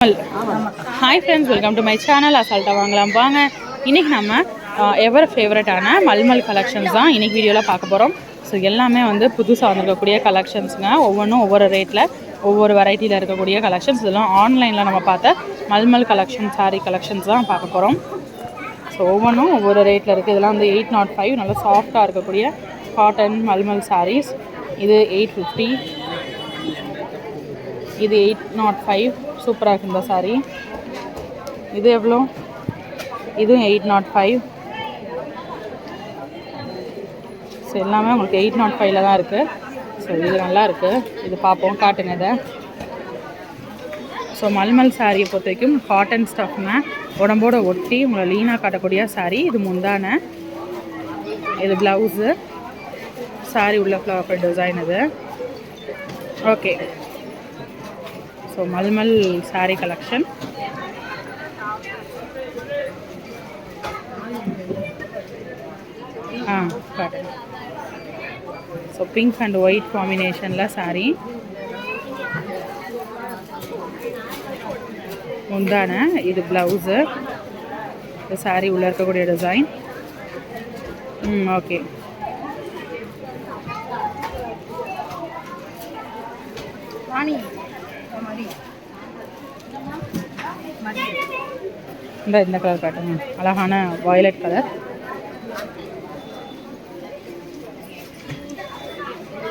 Hi friends welcome to my channel அசால்ட்டாக வாங்கலாம். வாங்க இன்றைக்கி நம்ம எவர் ஃபேவரட்டான மல்மல் கலெக்ஷன்ஸ் தான் இன்றைக்கி வீடியோவில் பார்க்க போகிறோம் ஸோ எல்லாமே வந்து புதுசாக வந்திருக்கக்கூடிய கலெக்ஷன்ஸுங்க ஒவ்வொன்றும் ஒவ்வொரு ரேட்டில் ஒவ்வொரு வெரைட்டியில் இருக்கக்கூடிய கலெக்ஷன்ஸ் இதெல்லாம் ஆன்லைனில் நம்ம பார்த்த மல்மல் கலெக்ஷன் சாரீ கலெக்ஷன்ஸ் தான் பார்க்க போகிறோம் ஸோ ஒவ்வொன்றும் ஒவ்வொரு ரேட்டில் இருக்குது இதெல்லாம் வந்து எயிட் நாட் ஃபைவ் நல்லா சாஃப்டாக இருக்கக்கூடிய காட்டன் மல்மல் சாரீஸ் இது எயிட் ஃபிஃப்டி இது எயிட் நாட் ஃபைவ் சூப்பராக இருக்கு இந்த சாரீ இது எவ்வளோ? இதுவும் எயிட் நாட் ஃபைவ் ஸோ எல்லாமே உங்களுக்கு எயிட் நாட் ஃபைவ்ல தான் இருக்குது ஸோ இது நல்லா இருக்குது இது பார்ப்போம் காட்டுங்க இதை. ஸோ மல்மல் சாரியை பொறுத்த வரைக்கும் காட்டன் ஸ்டஃப்னா உடம்போட ஒட்டி உங்களை லீனாக காட்டக்கூடிய சாரீ இது முந்தான. இது ப்ளவுஸு சாரி உள்ள ஃப்ளவர் டிசைன் இது. Okay so mulmul sari collection ah cotton so pink and white காம்பினேஷனில் சாரீ முந்தான இது ப்ளவுஸு இந்த சாரீ உள்ளே இருக்கக்கூடிய டிசைன் ம் ஓகே இந்த இந்த கலர் காட்டுங்க அழகான violet colour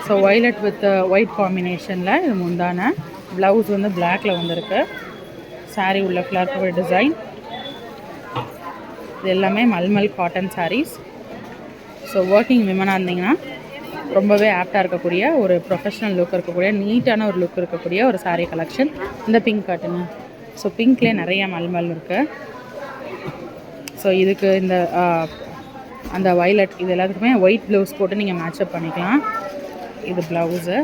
so violet with white காம்பினேஷனில் இது முந்தான. ப்ளவுஸ் வந்து பிளாக்ல வந்திருக்கு. சாரீ உள்ள ஃப்ளவர் டிசைன் இது எல்லாமே mulmul cotton saris so working விமனாக இருந்தீங்கன்னா ரொம்பவே ஆப்டாக இருக்கக்கூடிய ஒரு ப்ரொஃபஷனல் லுக் இருக்கக்கூடிய நீட்டான ஒரு லுக் இருக்கக்கூடிய ஒரு சாரீ கலெக்ஷன் இந்த பிங்க் காட்டுங்க. ஸோ பிங்க்லேயே நிறைய மல்மல் இருக்குது ஸோ இதுக்கு இந்த அந்த வயலட் இது எல்லாத்துக்குமே ஒயிட் ப்ளவுஸ் போட்டு நீங்கள் மேட்சப் பண்ணிக்கலாம். இது ப்ளவுஸு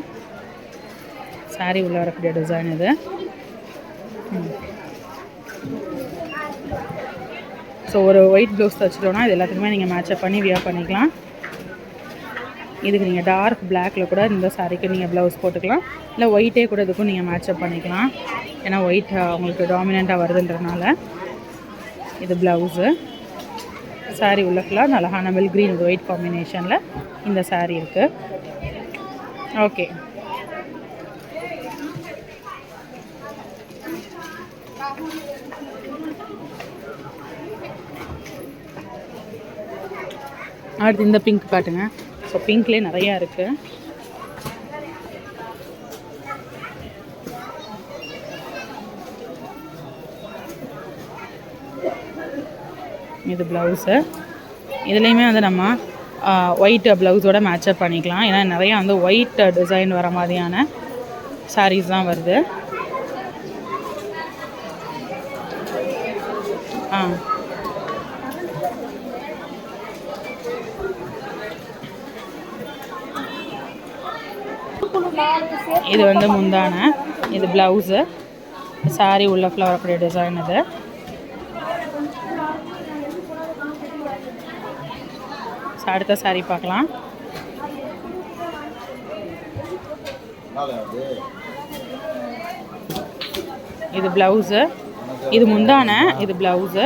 saree உள்ள வரக்கூடிய டிசைன் இது. ஸோ ஒரு ஒயிட் ப்ளவுஸ் தைச்சிட்டோன்னா இது எல்லாத்துக்குமே நீங்கள் மேட்சப் பண்ணி வியர் பண்ணிக்கலாம். இதுக்கு நீங்கள் டார்க் பிளாக்ல கூட இந்த சாரீக்கு நீங்கள் ப்ளவுஸ் போட்டுக்கலாம். இல்லை ஒயிட்டே கூட இதுக்கும் நீங்கள் மேட்சப் பண்ணிக்கலாம். ஏன்னா ஒயிட் உங்களுக்கு டாமினண்ட்டாக வருதுன்றனால இது ப்ளவுஸு சாரி உள்ள ஃபுல்லாக அழகான மில் க்ரீன் ஒயிட் காம்பினேஷனில் இந்த saree இருக்குது ஓகே அடுத்து இந்த பிங்க் காட்டுங்க ஸோ பிங்க்லேயே நிறையா இருக்குது இது ப்ளவுஸு இதுலேயுமே வந்து நம்ம ஒயிட் ப்ளவுஸோட மேட்சப் பண்ணிக்கலாம். ஏன்னா நிறையா வந்து ஒயிட் டிசைன் வர மாதிரியான சாரீஸ் தான் வருது. ஆ. இது வந்து முந்தான. இது ப்ளவுஸு சாரீ உள்ள ஃப்ளவர் கூடிய டிசைன் இது. அடுத்த சாரி பார்க்கலாம். இது ப்ளவுஸு இது முந்தான இது ப்ளவுஸு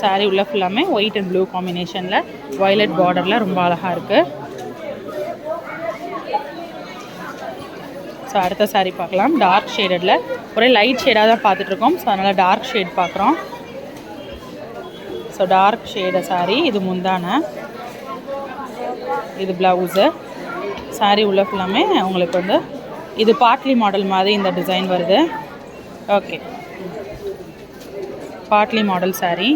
saree உள்ள ஃபுல்லாமே ஒயிட் அண்ட் ப்ளூ காம்பினேஷனில் வயலட் பார்டரில் ரொம்ப அழகாக இருக்குது ஸோ அடுத்த saree பார்க்கலாம். டார்க் ஷேடடில் ஒரே லைட் ஷேடாக தான் பார்த்துட்ருக்கோம். ஸோ அதனால் டார்க் ஷேட் பார்க்குறோம். ஸோ டார்க் ஷேடு சாரீ இது முந்தான. இது ப்ளவுஸு சாரீ உள்ள ஃபுல்லாமே உங்களுக்கு வந்து இது பாட்லி மாடல் மாதிரி இந்த டிசைன் வருது. ஓகே பாட்லி மாடல் சாரீ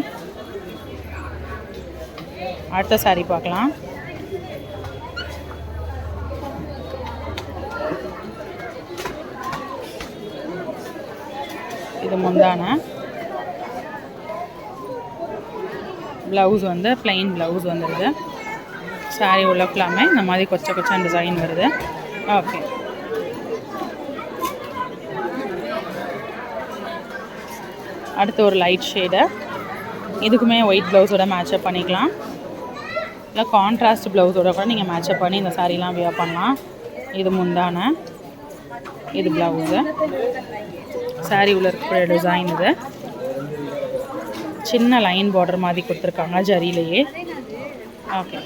அடுத்த சாரீ பார்க்கலாம். இது முந்தான. ப்ளவுஸ் வந்து ப்ளைன் ப்ளவுஸ் வந்துடுது சாரி உள்ளக்கலாமே இந்த மாதிரி கொச்ச கொச்ச டிசைன் வருது. ஓகே அடுத்து ஒரு லைட் ஷேடு இதுக்குமே ஒயிட் ப்ளவுஸோட மேட்சப் பண்ணிக்கலாம். இல்லை கான்ட்ராஸ்ட் ப்ளவுஸோட கூட நீங்கள் மேட்சப் பண்ணி இந்த சாரீலாம் வியர் பண்ணலாம். இது முந்தான. இது ப்ளவுஸு saree உள்ள இருக்கக்கூடிய டிசைன் இது. சின்ன லைன் பார்டர் மாதிரி கொடுத்துருக்காங்க ஜரியிலேயே ஓகே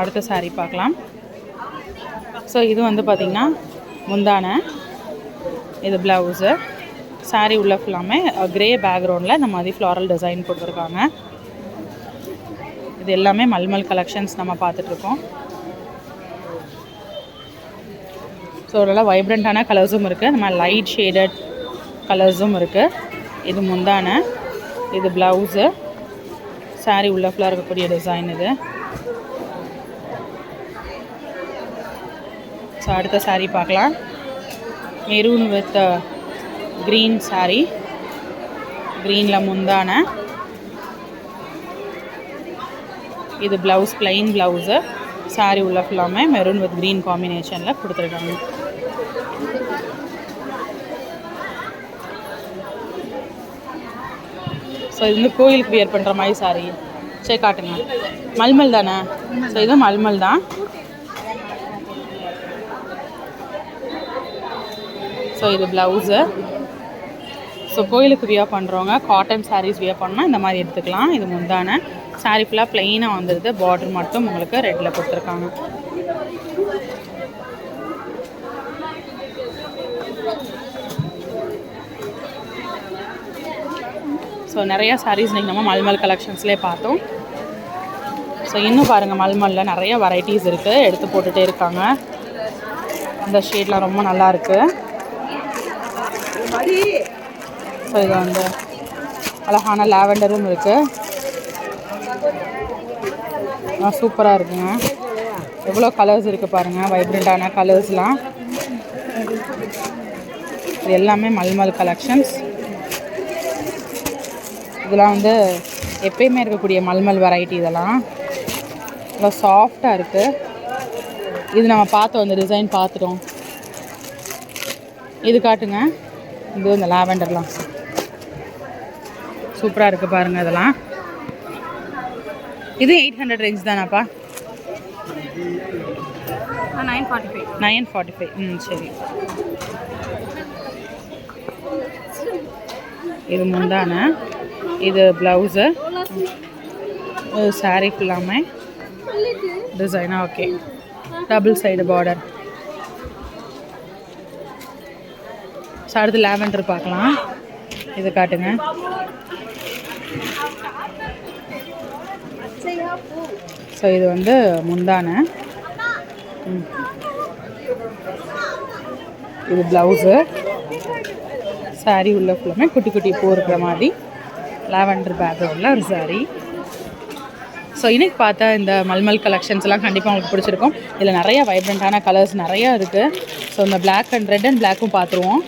அடுத்த சாரீ பார்க்கலாம். ஸோ இது வந்து பார்த்திங்கன்னா முந்தான. இது ப்ளவுஸு சாரீ உள்ள ஃபுல்லாமே க்ரே பேக்ரவுண்டில் இந்த மாதிரி ஃப்ளாரல் டிசைன் கொடுத்துருக்காங்க இது எல்லாமே மல்மல் கலெக்ஷன்ஸ் நம்ம பார்த்துட்ருக்கோம். ஸோ நல்லா வைப்ரண்ட்டான கலர்ஸும் இருக்குது இந்த மாதிரி லைட் ஷேடட் கலர்ஸும் இருக்குது இது முந்தான. இது ப்ளவுஸு சாரீ உள்ள ஃபுல்லாக இருக்கக்கூடிய டிசைன் இது. ஸோ அடுத்த சாரீ பார்க்கலாம். மெரூன் வித் க்ரீன் சாரீ க்ரீனில் முந்தான. இது ப்ளவுஸ் ப்ளைன் ப்ளவுஸு சாரீ உள்ள ஃபுல்லாமே மெரூன் வித் க்ரீன் காம்பினேஷனில் கொடுத்துருக்காங்க. ஸோ இது வந்து கோயிலுக்கு வியர் பண்ணுற மாதிரி saree. சரி காட்டுங்க. மல்மல் தானே? ஸோ இது மல்மல் தான். ஸோ இது ப்ளவுஸு ஸோ கோயிலுக்கு வியா பண்ணுறவங்க காட்டன் சாரீஸ் வியர் பண்ணால் இந்த மாதிரி எடுத்துக்கலாம். இது முந்தான. சாரீ ஃபுல்லாக ப்ளெயினாக வந்துடுது பார்டர் மட்டும் உங்களுக்கு ரெட்டில் கொடுத்துருக்காங்க. ஸோ நிறையா சாரீஸ் நீங்கள் நம்ம மல்மல் கலெக்ஷன்ஸ்லேயே பார்த்தோம். ஸோ இன்னும் பாருங்கள் மல்மலில் நிறைய வெரைட்டிஸ் இருக்குது எடுத்து போட்டுகிட்டே இருக்காங்க. அந்த ஷேட்லாம் ரொம்ப நல்லா இருக்கு. ஸோ இது வந்து அழகான லாவெண்டரும் இருக்குது சூப்பராக இருக்குங்க. எவ்வளோ கலர்ஸ் இருக்குது பாருங்கள் வைப்ரண்ட்டான கலர்ஸ்லாம் இது எல்லாமே மல்மல் கலெக்ஷன்ஸ் இதெல்லாம் வந்து எப்பயுமே இருக்கக்கூடிய மல்மல் வெரைட்டி இதெல்லாம். நல்லா சாஃப்டாக இருக்குது இது நம்ம பார்த்தோம் இந்த டிசைன் பார்த்துட்டோம். இது காட்டுங்க. இது இந்த லாவெண்டர்லாம். சூப்பராக இருக்குது பாருங்கள் இதெல்லாம். இது eight hundred range தானாப்பா. Nine forty five nine forty five ம் சரி. இது முந்தான. இது ப்ளவுஸு சாரீ ஃபுல்லாமே டிசைனா okay double side border so அடுத்து லாவெண்டர் பார்க்கலாம். இது காட்டுங்க. ஸோ இது வந்து முந்தான. இது ப்ளவுஸு saree உள்ள ஃபுல்லாமே குட்டி குட்டி பூ இருக்கிற மாதிரி. லாவெண்டர் பேக்ரவுண்டில் ஒரு saree. ஸோ இன்னைக்கு பார்த்தா இந்த மல்மல் கலெக்ஷன்ஸ் எல்லாம் கண்டிப்பாக உங்களுக்கு பிடிச்சிருக்கும். இதில் நிறைய வைப்ரண்ட்டான கலர்ஸ் நிறையா இருக்குது ஸோ இந்த பிளாக் அண்ட் ரெட் அண்ட் பிளாக்கும் பார்த்துருவோம்.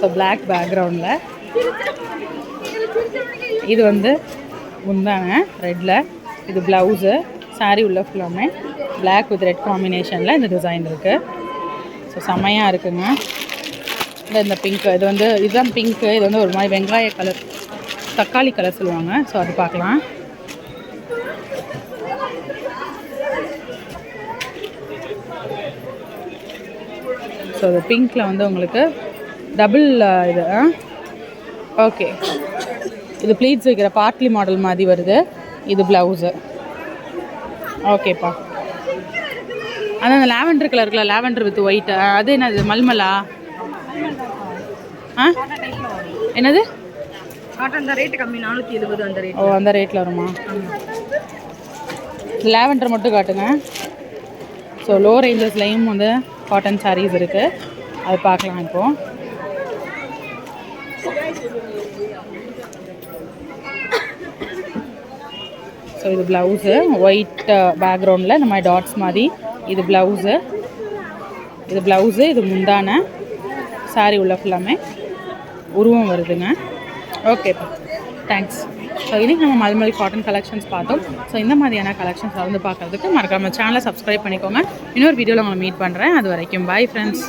ஸோ பிளாக் பேக்ரவுண்டில் இது வந்து முந்தான ரெட்டில் இது ப்ளவுஸு சாரீ உள்ள ஃபுல்லாமே பிளாக் வித் ரெட் காம்பினேஷனில் இந்த டிசைன் இருக்குது ஸோ செம்மையாக இருக்குங்க. இந்த இந்த பிங்க் இது வந்து இதுதான் பிங்க்கு இது வந்து ஒரு மாதிரி வெங்காய கலர் தக்காளி கலர் சொல்லுவாங்க. ஸோ அது பார்க்கலாம். ஸோ அது பிங்க்கில் வந்து உங்களுக்கு டபுள் இது ஆ? ஓகே. இது ப்ளீட்ஸ் வைக்கிற பார்ட்லி மாடல் மாதிரி வருது. இது ப்ளவுஸு ஓகேப்பா. அதான் அந்த லாவெண்டர் கலர் இருக்குல்ல லாவெண்டர் வித் ஒயிட் அது என்னது மல்மலா? ஆ? என்னது? காட்டன் அந்த ரேட்டு கம்மி நானூற்றி எழுபது அந்த ரேட் ஓ அந்த ரேட்டில் வருமா லாவெண்டர் மட்டும் காட்டுங்க. ஸோ லோ ரேஞ்சஸ்லேயும் வந்து காட்டன் சாரீஸ் இருக்குது அது பார்க்கலாம் இப்போது ஸோ இது ப்ளவுஸு ஒயிட் பேக்ரவுண்டில் இந்த மாதிரி டாட்ஸ் மாதிரி. இது ப்ளவுஸு இது ப்ளவுஸு இது முந்தான. சாரி உள்ள ஃபுல்லாமே உருவம் வருதுங்க. ஓகேப்பா தேங்க்ஸ் ஸோ இன்றைக்கி நம்ம மல்மல் காட்டன் கலெக்ஷன்ஸ் பார்த்தோம். ஸோ இந்த மாதிரியான கலெக்ஷன்ஸ் வந்து பார்க்குறதுக்கு மறக்காமல் சேனலை சப்ஸ்கிரைப் பண்ணிக்கோங்க. இன்னொரு வீடியோவில் உங்களை மீட் பண்ணுறேன் அது வரைக்கும் பாய் ஃப்ரெண்ட்ஸ்